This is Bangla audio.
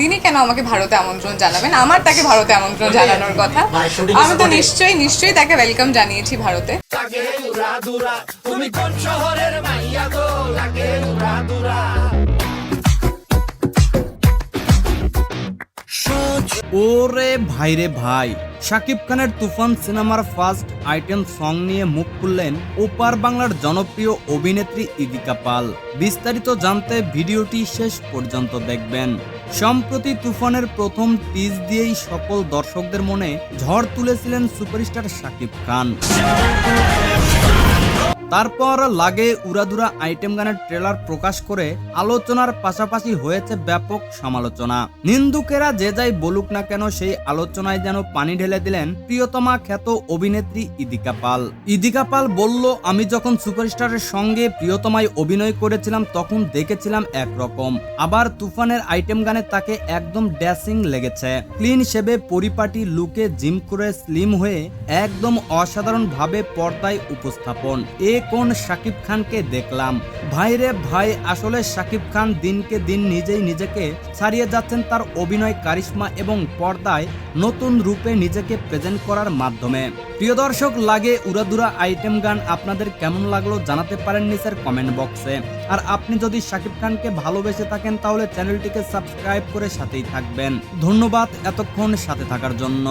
তিনি কেন আমাকে ভারতে আমন্ত্রণ জানাবেন? আমার তাকে ভারতে আমন্ত্রণ জানানোর কথা। মানে আমি তো নিশ্চয়ই নিশ্চয়ই তাকে ওয়েলকাম জানিয়েছি ভারতে। ওরে ভাইরে ভাই শাকিব খানের তুফান সিনেমার ফার্স্ট আইটেম সং নিয়ে মুখ খুললেন ওপার বাংলার জনপ্রিয় অভিনেত্রী ইদিকা পাল। বিস্তারিত জানতে ভিডিওটি শেষ পর্যন্ত দেখবেন। সম্প্রতি তুফানের প্রথম টিজ দিয়েই সকল দর্শকদের মনে ঝড় তুলেছিলেন সুপারস্টার শাকিব খান। তারপর লাগে উড়াদুরা আইটেম গানের ট্রেলার প্রকাশ করে আলোচনার পাশাপাশি হয়েছে ব্যাপক সমালোচনা। নিন্দুকেরা যে যাই বলুক না কেন সেই আলোচনায় যেন পানি ঢেলে দিলেন প্রিয়তমা খ্যাত অভিনেত্রী ইদিকা পাল। ইদিকা পাল বলল, আমি যখন সুপারস্টারের সঙ্গে প্রিয়তমায় অভিনয় করেছিলাম তখন দেখেছিলাম একরকম। আবার তুফানের আইটেম গানে তাকে একদম ড্যাসিং লেগেছে। ক্লিন শেবে পরিপাটি লুকে জিম করে স্লিম হয়ে একদম অসাধারণভাবে পর্দায় উপস্থাপন। এ কোন শাকিব খানকে দেখলাম? ভাইরে ভাই, আসলে শাকিব খান দিনকে দিন নিজেই নিজেকে ছাড়িয়ে যাচ্ছেন তার অভিনয় কারিশমা এবং পর্দায় নতুন রূপে নিজেকে প্রেজেন্ট করার মাধ্যমে। প্রিয় দর্শক, লাগে উড়াদুরা আইটেম গান আপনাদের কেমন লাগল জানাতে পারেন নিচের কমেন্ট বক্সে আর আপনি যদি শাকিব খানকে ভালোবেসে থাকেন, তাহলে চ্যানেলটিকে সাবস্ক্রাইব করে সাথেই থাকবেন। ধন্যবাদ এতক্ষণ সাথে থাকার জন্য।